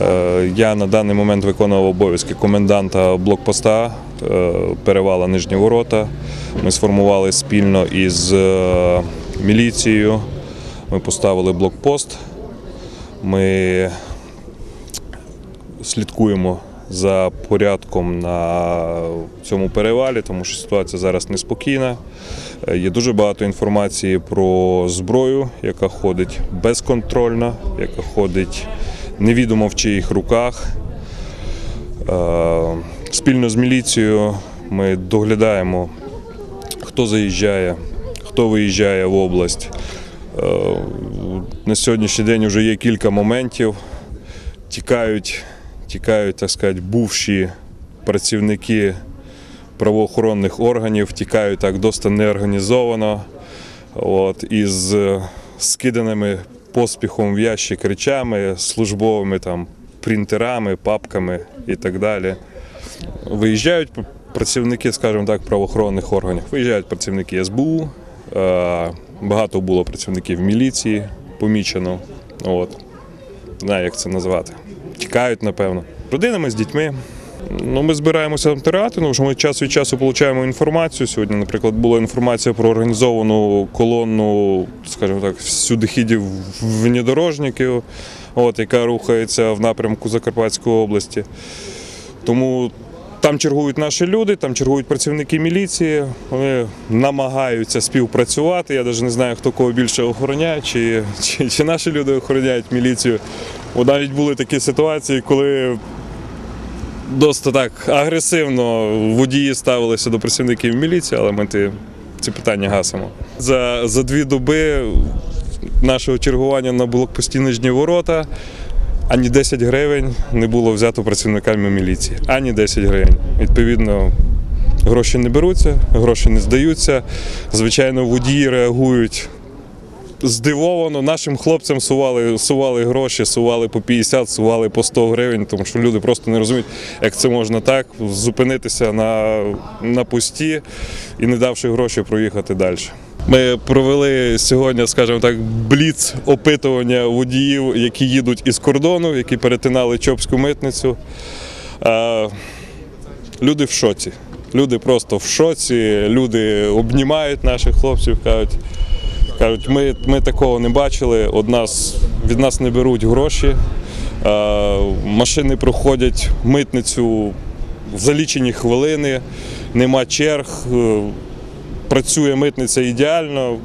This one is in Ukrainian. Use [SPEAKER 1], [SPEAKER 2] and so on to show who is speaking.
[SPEAKER 1] Е, Я на даний момент виконував обов'язки коменданта блокпоста е, перевала Нижні Ворота. Ми сформували спільно із е, міліцією. Ми поставили блокпост. Ми слідкуємо за порядком на цьому перевалі, тому що ситуація зараз неспокійна. Є дуже багато інформації про зброю, яка ходить безконтрольно, яка ходить невідомо в чиїх руках. Е, Спільно з міліцією ми доглядаємо, хто заїжджає, хто виїжджає в область. Е, На сьогоднішній день вже є кілька моментів. Тікають, тікають, так сказати, бувші працівники правоохоронних органів, тікають так досить неорганізовано. От, із е, скиданими поспіхом в ящик речами, службовими там, принтерами, папками і так далі. Виїжджають працівники, скажімо так, правоохоронних органів. Виїжджають працівники СБУ, е, багато було працівників міліції, помічено. От. Не знаю, як це назвати. Тікають, напевно. Родинами з дітьми. Ну, ми збираємося в театрі, тому що ми час від часу отримуємо інформацію. Сьогодні, наприклад, була інформація про організовану колонну, скажімо так, всюдихідів внедорожників, от, яка рухається в напрямку Закарпатської області. Тому там чергують наші люди, там чергують працівники міліції. Вони намагаються співпрацювати. Я навіть не знаю, хто кого більше охороняє, чи, чи, чи наші люди охороняють міліцію. Бо навіть були такі ситуації, коли досить так агресивно водії ставилися до працівників міліції, але ми ті, ці питання гасимо. За, за дві доби нашого чергування на блокпості Нижні Ворота ані 10 гривень не було взято працівниками міліції. Ані 10 гривень. Відповідно, гроші не беруться, гроші не здаються. Звичайно, водії реагують здивовано. Нашим хлопцям сували, сували гроші, сували по 50, сували по 100 гривень, тому що люди просто не розуміють, як це можна так зупинитися на, на пусті і не давши гроші проїхати далі. Ми провели сьогодні, скажімо так, бліц опитування водіїв, які їдуть із кордону, які перетинали Чопську митницю. Люди в шоці. Люди просто в шоці, люди обнімають наших хлопців, кажуть, кажуть, ми, ми такого не бачили, од нас, від нас не беруть гроші. Е, Машини проходять митницю за лічені хвилини, нема черг. е, Працює митниця ідеально.